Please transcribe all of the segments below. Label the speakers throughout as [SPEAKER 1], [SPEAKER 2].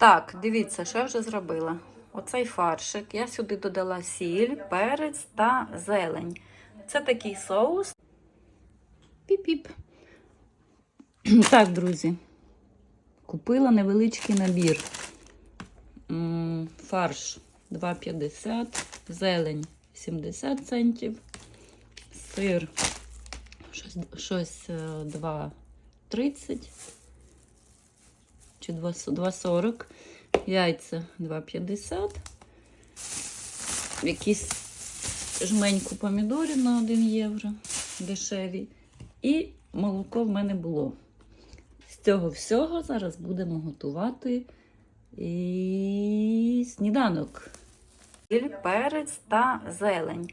[SPEAKER 1] Так, дивіться, що я вже зробила. Оцей фаршик. Я сюди додала сіль, перець та зелень. Це такий соус. Піп-піп. Так, друзі. Купила невеличкий набір. Фарш 2,50, зелень 70 центів, сир щось, щось е, 2,30 2 2,40, яйця 2,50, якісь жменьку помідорів на 1 євро дешеві. І молоко в мене було. З цього всього зараз будемо готувати і сніданок. Перець та зелень.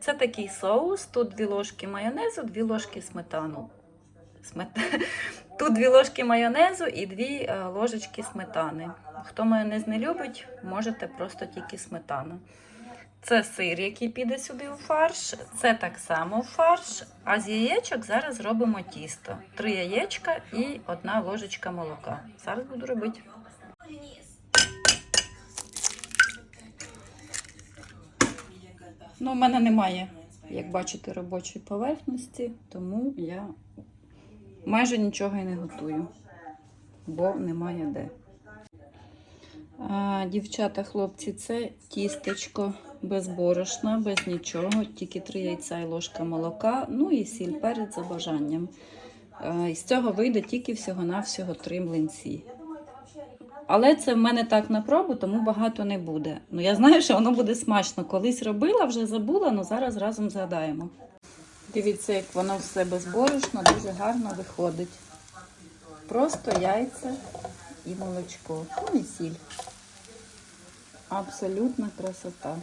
[SPEAKER 1] Це такий соус. Тут дві ложки майонезу, дві ложки сметану. Смет... Тут дві ложки майонезу і дві е, ложечки сметани. Хто майонез не любить, можете просто тільки сметану. Це сир, який піде сюди у фарш. Це так само фарш. А з яєчок зараз зробимо тісто. Три яєчка і одна ложечка молока. Зараз буду робити. Ну, у мене немає, як бачите, робочої поверхності, тому я майже нічого і не готую, бо немає де. А, дівчата, хлопці, це тістечко без борошна, без нічого, тільки три яйця і ложка молока, ну і сіль перець за бажанням. І з цього вийде тільки всього-навсього три млинці. Але це в мене так на пробу, тому багато не буде. Ну я знаю, що воно буде смачно. Колись робила, вже забула, але зараз разом згадаємо. Дивіться, як воно все безборошно, дуже гарно виходить. Просто яйця і молочко. Ну і сіль. Абсолютна красота.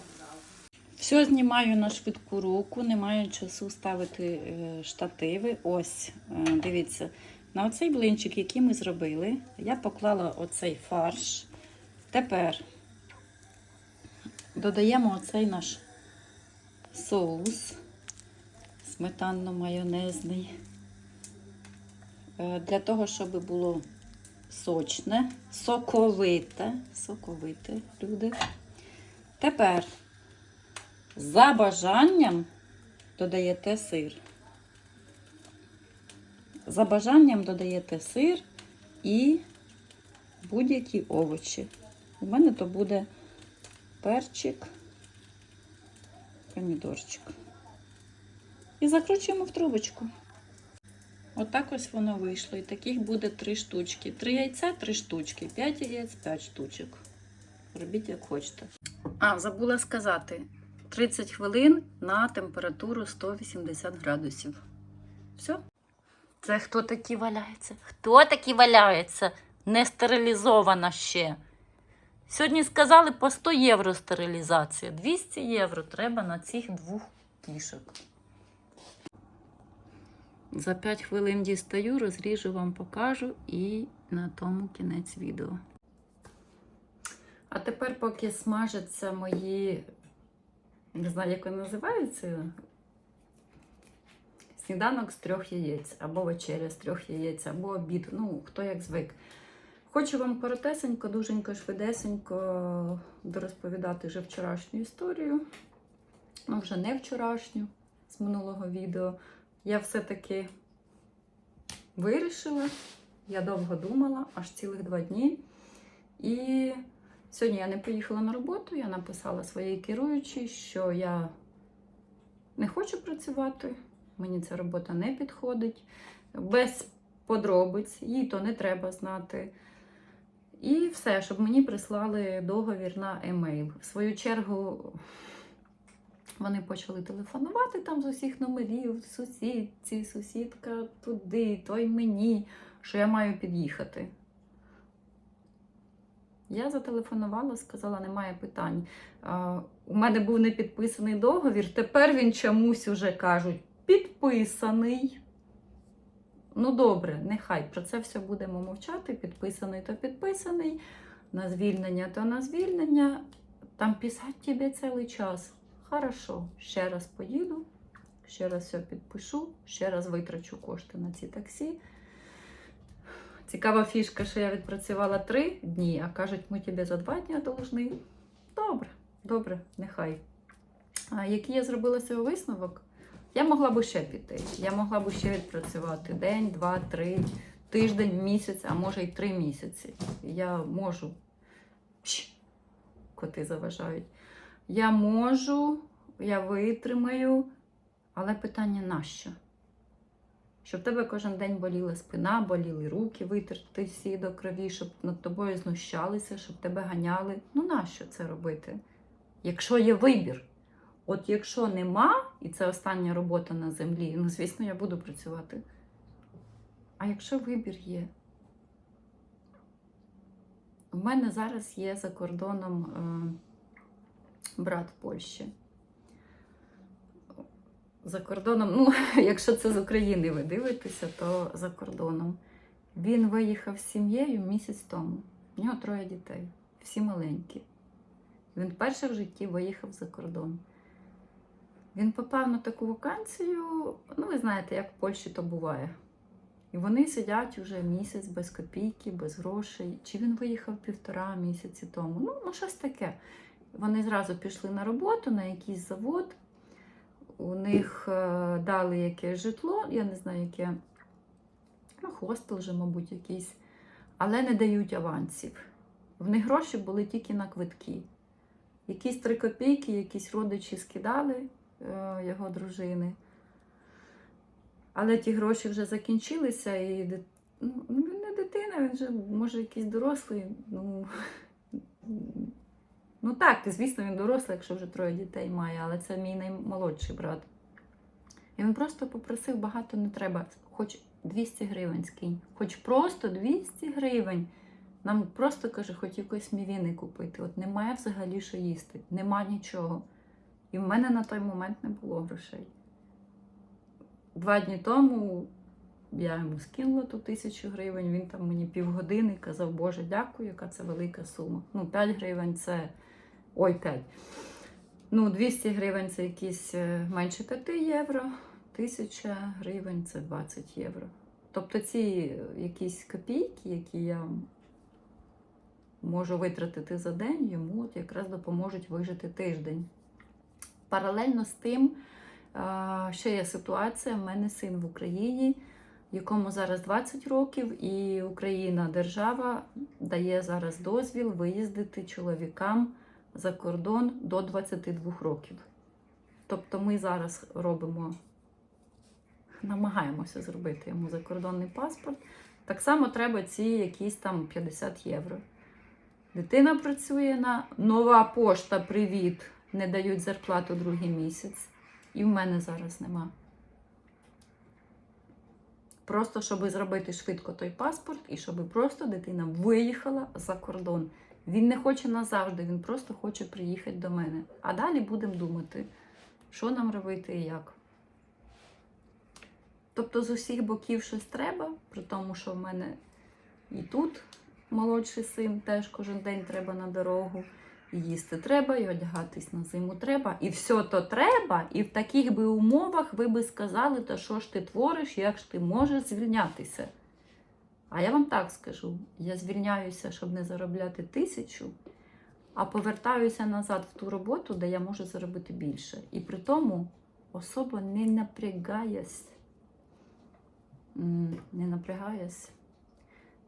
[SPEAKER 1] Все знімаю на швидку руку, немає часу ставити е, штативи. Ось, е, дивіться, на оцей блинчик, який ми зробили, я поклала оцей фарш. Тепер додаємо оцей наш соус сметанно-майонезний. Е, Для того, щоб було сочне, соковите, соковите, люди. Тепер за бажанням додаєте сир. За бажанням додаєте сир і будь-які овочі. У мене то буде перчик, помідорчик. І закручуємо в трубочку. Отак ось воно вийшло. І таких буде три штучки. Три яйця, три штучки. П'ять яєць, п'ять штучок. Робіть як хочете. А, забула сказати: 30 хвилин на температуру 180 градусів. Все? Це хто такі валяється? Хто такі валяється? Не стерилізована ще. Сьогодні сказали по 100 євро стерилізація. 200 євро треба на цих двох кішок. За 5 хвилин дістаю, розріжу вам покажу і на тому кінець відео. А тепер, поки смажаться мої, не знаю, як вони називаються, сніданок з трьох яєць, або вечеря з трьох яєць, або обід, ну, хто як звик. Хочу вам коротесенько, дуженько, швидесенько дорозповідати вже вчорашню історію. Ну, вже не вчорашню з минулого відео. Я все-таки вирішила, я довго думала, аж цілих два дні. І сьогодні я не поїхала на роботу, я написала своїй керуючій, що я не хочу працювати, мені ця робота не підходить. Без подробиць, їй то не треба знати. І все, щоб мені прислали договір на емейл. В свою чергу вони почали телефонувати там з усіх номерів, сусідці, сусідка туди, той мені, що я маю під'їхати. Я зателефонувала, сказала, немає питань. У мене був не підписаний договір, тепер він чомусь уже кажуть, підписаний. Ну, добре, нехай про це все будемо мовчати. Підписаний то підписаний, на звільнення то на звільнення. Там писати тебе цілий час. Хорошо, ще раз поїду, ще раз все підпишу, ще раз витрачу кошти на ці таксі. Цікава фішка, що я відпрацювала три дні, а кажуть, ми тобі за два дні должны. Добре, добре, нехай. А який я зробила цього висновок? Я могла би ще піти. Я могла би ще відпрацювати день, два, три, тиждень, місяць, а може й три місяці. Я можу. Коти заважають. Я можу, я витримаю, але питання нащо? Щоб в тебе кожен день боліла спина, боліли руки, витерти всі до крові, щоб над тобою знущалися, щоб тебе ганяли. Ну нащо це робити? Якщо є вибір. От якщо нема, і це остання робота на землі, ну звісно, я буду працювати. А якщо вибір є, у мене зараз є за кордоном е, брат Польщі. За кордоном, ну, якщо це з України ви дивитеся, то за кордоном. Він виїхав з сім'єю місяць тому. У нього троє дітей, всі маленькі. Він вперше в житті виїхав за кордон. Він попав на таку вакансію, ну, ви знаєте, як в Польщі то буває. І вони сидять уже місяць без копійки, без грошей. Чи він виїхав півтора місяці тому? Ну, ну щось таке. Вони зразу пішли на роботу на якийсь завод. У них е, дали якесь житло, я не знаю, яке, ну, хостел вже, мабуть, якийсь, але не дають авансів. В них гроші були тільки на квитки. Якісь три копійки, якісь родичі скидали е, його дружини. Але ті гроші вже закінчилися, і ну, він не дитина, він вже може якийсь дорослий. Ну, ну так, звісно, він дорослий, якщо вже троє дітей має, але це мій наймолодший брат. І він просто попросив, багато не треба, хоч 200 гривень скинь, хоч просто 200 гривень. Нам просто каже, хоч якось мівіни купити. От немає взагалі що їсти, нема нічого. І в мене на той момент не було грошей. Два дні тому я йому скинула ту тисячу гривень, він там мені півгодини казав, Боже, дякую, яка це велика сума. Ну, 5 гривень це. Ой, 5. Ну, 200 гривень це якісь е, менше 5 євро, 1000 гривень це 20 євро. Тобто ці е, якісь копійки, які я можу витратити за день, йому от якраз допоможуть вижити тиждень. Паралельно з тим, ще є ситуація. У мене син в Україні, якому зараз 20 років, і Україна, держава, дає зараз дозвіл виїздити чоловікам за кордон до 22 років. Тобто ми зараз робимо, намагаємося зробити йому закордонний паспорт. Так само треба ці якісь там 50 євро. Дитина працює на нова пошта, привіт, не дають зарплату другий місяць. І в мене зараз нема. Просто щоб зробити швидко той паспорт, і щоб просто дитина виїхала за кордон. Він не хоче назавжди, він просто хоче приїхати до мене. А далі будемо думати, що нам робити і як. Тобто з усіх боків щось треба, при тому, що в мене і тут молодший син теж кожен день треба на дорогу. І їсти треба, і одягатись на зиму треба. І все то треба. І в таких би умовах ви би сказали, та що ж ти твориш, як ж ти можеш звільнятися. А я вам так скажу: я звільняюся, щоб не заробляти тисячу, а повертаюся назад в ту роботу, де я можу заробити більше. І при тому особа не напрягаюсь. М, Не напрягаюсь.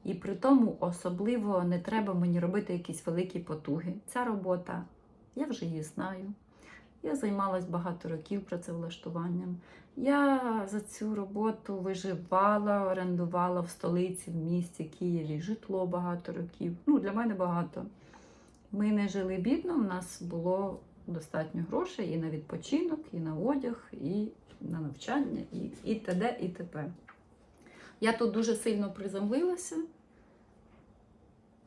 [SPEAKER 1] І при тому особливо не треба мені робити якісь великі потуги. Ця робота, я вже її знаю. Я займалась багато років працевлаштуванням. Я за цю роботу виживала, орендувала в столиці, в місті Києві, житло багато років. Ну, для мене багато. Ми не жили бідно, у нас було достатньо грошей і на відпочинок, і на одяг, і на навчання, і, і т.д. і т.п. Я тут дуже сильно приземлилася.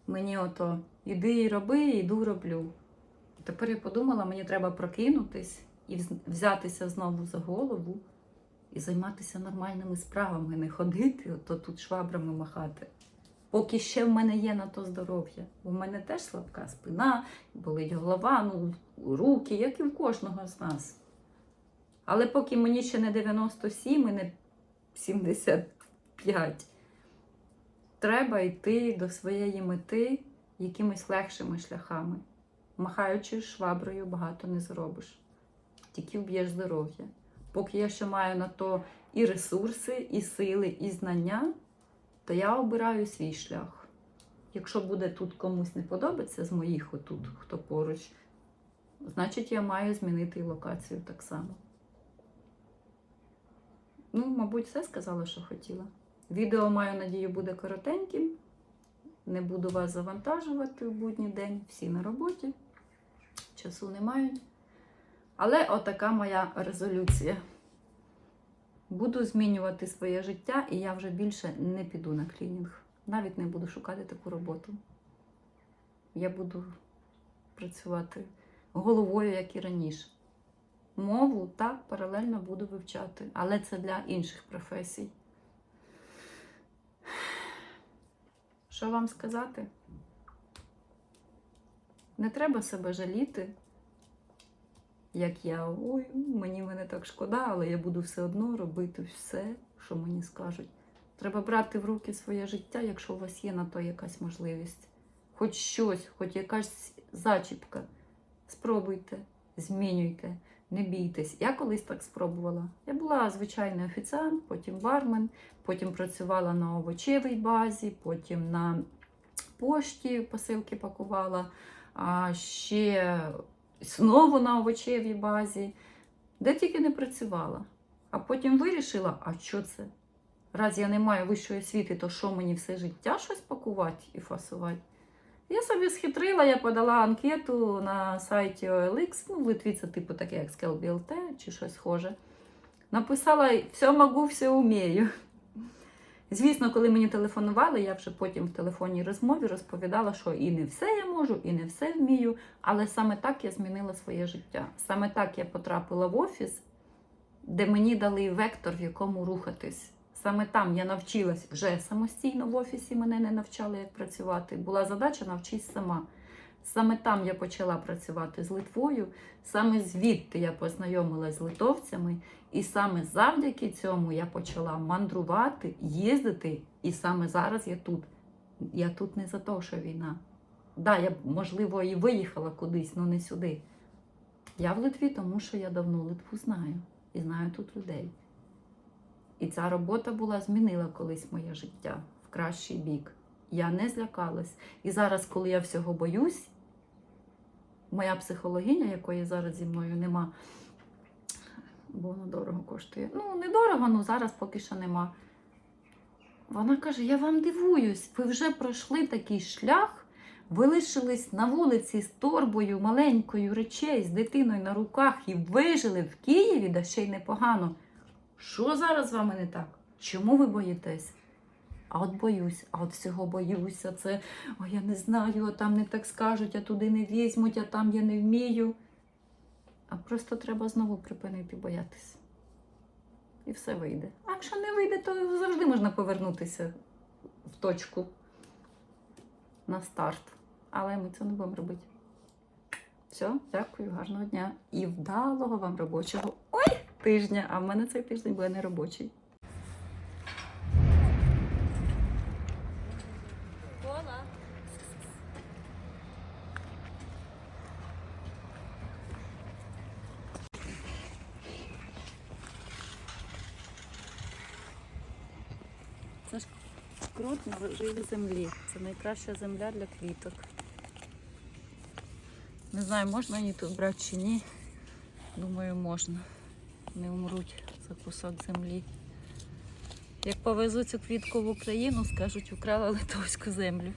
[SPEAKER 1] Мені ото іди і роби, іду роблю. Тепер я подумала, мені треба прокинутись і взятися знову за голову і займатися нормальними справами, не ходити, ото тут швабрами махати. Поки ще в мене є на то здоров'я. У мене теж слабка спина, болить голова, ну, руки, як і в кожного з нас. Але поки мені ще не 97 і не 75, треба йти до своєї мети якимись легшими шляхами. Махаючи шваброю, багато не зробиш. Тільки вб'єш здоров'я. Поки я ще маю на то і ресурси, і сили, і знання, то я обираю свій шлях. Якщо буде тут комусь не подобається з моїх отут, хто поруч, значить я маю змінити локацію так само. Ну, мабуть, все сказала, що хотіла. Відео, маю надію, буде коротеньким. Не буду вас завантажувати в будній день, всі на роботі, часу не мають. Але отака моя резолюція. Буду змінювати своє життя, і я вже більше не піду на клінінг. Навіть не буду шукати таку роботу. Я буду працювати головою, як і раніше. Мову так паралельно буду вивчати, але це для інших професій. Що вам сказати? Не треба себе жаліти, як я. Ой, мені мене так шкода, але я буду все одно робити все, що мені скажуть. Треба брати в руки своє життя, якщо у вас є на то якась можливість. Хоч щось, хоч якась зачіпка. Спробуйте, змінюйте, не бійтесь. Я колись так спробувала. Я була звичайний офіціант, потім бармен, потім працювала на овочевій базі, потім на пошті посилки пакувала, а ще знову на овочевій базі, де тільки не працювала. А потім вирішила, а що це? Раз я не маю вищої освіти, то що мені все життя щось пакувати і фасувати? Я собі схитрила, я подала анкету на сайті OLX, ну, в Литві це типу таке, як ScaleBLT чи щось схоже. Написала все можу, все вмію. Звісно, коли мені телефонували, я вже потім в телефонній розмові розповідала, що і не все я можу, і не все вмію, але саме так я змінила своє життя. Саме так я потрапила в офіс, де мені дали вектор, в якому рухатись. Саме там я навчилась вже самостійно в офісі, мене не навчали, як працювати. Була задача навчись сама. Саме там я почала працювати з Литвою, саме звідти я познайомилась з литовцями, і саме завдяки цьому я почала мандрувати, їздити, і саме зараз я тут. Я тут не за те, що війна. Да, я, можливо, і виїхала кудись, але не сюди. Я в Литві, тому що я давно Литву знаю і знаю тут людей. І ця робота була змінила колись моє життя в кращий бік. Я не злякалась. І зараз, коли я всього боюсь, моя психологиня, якої зараз зі мною нема, бо воно дорого коштує. Ну, не дорого, ну зараз поки що нема. Вона каже: Я вам дивуюсь, ви вже пройшли такий шлях, ви лишились на вулиці з торбою маленькою речей, з дитиною на руках і вижили в Києві, да ще й непогано. Що зараз з вами не так? Чому ви боїтесь? А от боюсь, а от всього боюся. Це о, я не знаю, а там не так скажуть, а туди не візьмуть, а там я не вмію. А просто треба знову припинити боятися. І все вийде. А якщо не вийде, то завжди можна повернутися в точку на старт. Але ми це не будемо робити. Все, дякую, гарного дня і вдалого вам робочого ой, тижня. А в мене цей тиждень буде не робочий.
[SPEAKER 2] Кола.
[SPEAKER 1] Це ж крот на живій землі. Це найкраща земля для квіток. Не знаю, можна її тут брати чи ні. Думаю, можна. Не умруть за кусок землі. Як повезу цю квітку в Україну, скажуть, украла литовську землю.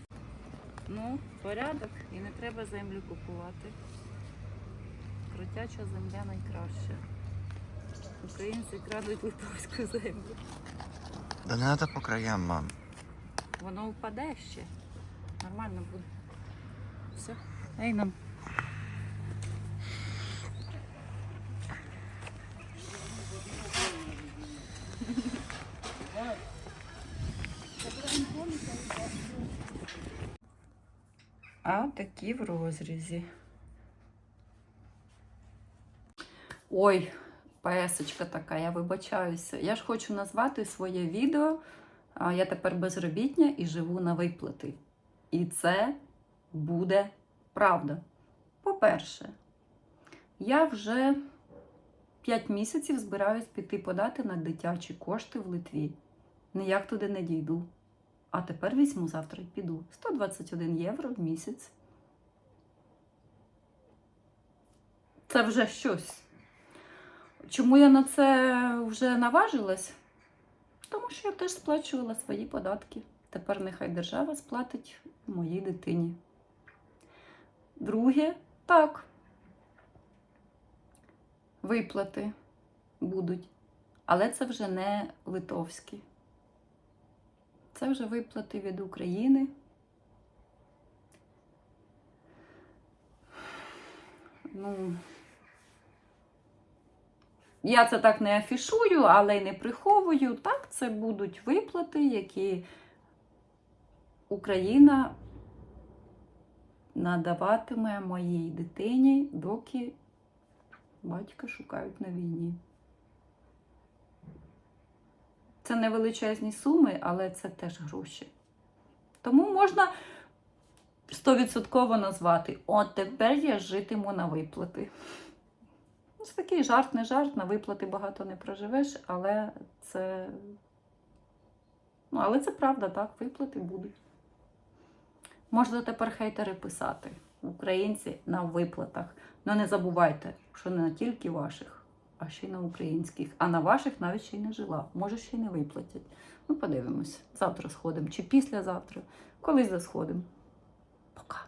[SPEAKER 1] Ну, порядок і не треба землю купувати. Кротяча земля найкраща. Українці крадуть литовську землю.
[SPEAKER 3] Да не надо по краям, мам.
[SPEAKER 1] Воно впаде ще. Нормально буде. Все. Ей нам. А такі в розрізі. Ой, песочка така, я вибачаюся. Я ж хочу назвати своє відео я тепер безробітня і живу на виплати. І це буде правда. По-перше, я вже 5 місяців збираюсь піти подати на дитячі кошти в Литві. Ніяк туди не дійду. А тепер візьму завтра і піду. 121 євро в місяць. Це вже щось. Чому я на це вже наважилась? Тому що я теж сплачувала свої податки. Тепер нехай держава сплатить моїй дитині. Друге, так. Виплати будуть. Але це вже не литовські. Це вже виплати від України. Ну, я це так не афішую, але й не приховую. Так, це будуть виплати, які Україна надаватиме моїй дитині, доки батька шукають на війні. Це не величезні суми, але це теж гроші. Тому можна стовідсотково назвати: от тепер я житиму на виплати. Ну, Це такий жарт, не жарт, на виплати багато не проживеш, але це. Ну, але це правда, так, виплати будуть. Можна тепер хейтери писати. Українці на виплатах. Ну не забувайте, що не тільки ваших, а ще й на українських. А на ваших навіть ще й не жила. Може, ще й не виплатять. Ну, подивимось. Завтра сходимо чи післязавтра. Колись засходимо. Пока.